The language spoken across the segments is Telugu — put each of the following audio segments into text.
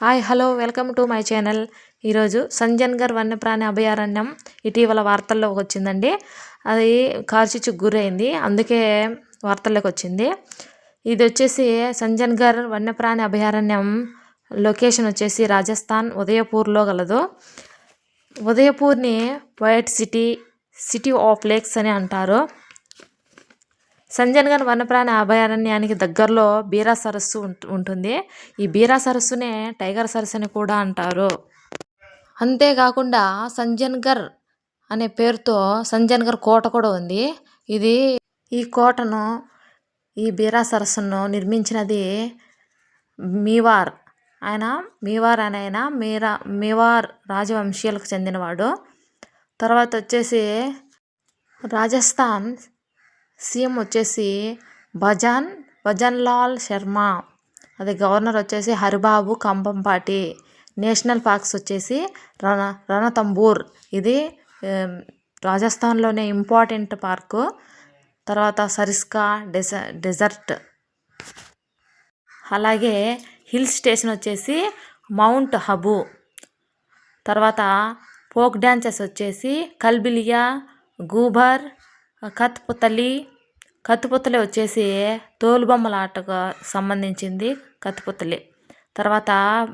Hi hello welcome to my channel. ఈరోజు సంజన్గర్ వన్యప్రాణి అభయారణ్యం ఇటీవల వార్తల్లోకి వచ్చిందండి. అది కార్చిచ్చుకు గురైంది. అందుకే వార్తల్లోకి వచ్చింది. ఇది వచ్చేసి సంజన్గర్ వన్యప్రాణి అభయారణ్యం లొకేషన్ వచ్చేసి రాజస్థాన్ ఉదయపూర్లో గలదు. ఉదయపూర్ని white city city of lakes అని అంటారు. సంజన్గన్ వన్యప్రాణి అభయారణ్యానికి దగ్గరలో బీరా సరస్సు ఉంటుంది. ఈ బీరా సరస్సునే టైగర్ సరస్సు అని కూడా అంటారు. అంతేకాకుండా సంజన్గర్ అనే పేరుతో సంజన్గర్ కోట కూడా ఉంది. ఇది ఈ కోటను ఈ బీరా సరస్సును నిర్మించినది మీవార్. ఆయన మీవార్ అనే ఆయన మీరా మీవార్ రాజవంశీయులకు చెందినవాడు. తర్వాత వచ్చేసి రాజస్థాన్ సీఎం వచ్చేసి భజన్ భజన్లాల్ శర్మ. అది గవర్నర్ వచ్చేసి హరిబాబు కంబంపాటి నేషనల్ పార్క్స్ వచ్చేసి రణ రణతంబూర్. ఇది రాజస్థాన్లోనే ఇంపార్టెంట్ పార్కు. తర్వాత సరిస్కా డెజ డెజర్ట్. అలాగే హిల్ స్టేషన్ వచ్చేసి మౌంట్ హబు. తర్వాత ఫోక్ డ్యాన్సెస్ వచ్చేసి కల్బిలియా గూబర్ కత్తిపుతలి కత్తిపుతలి వచ్చేసి తోలుబొమ్మల ఆటకు సంబంధించింది కత్తిపుతలి తర్వాత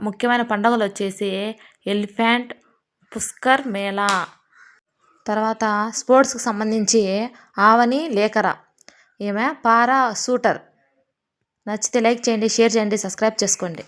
ముఖ్యమైన పండుగలు వచ్చేసి ఎలిఫెంట్ పుష్కర్ మేళా. తర్వాత స్పోర్ట్స్కి సంబంధించి ఆవని లేఖర. ఈమె పారా షూటర్. నచ్చితే లైక్ చేయండి షేర్ చేయండి సబ్స్క్రైబ్ చేసుకోండి.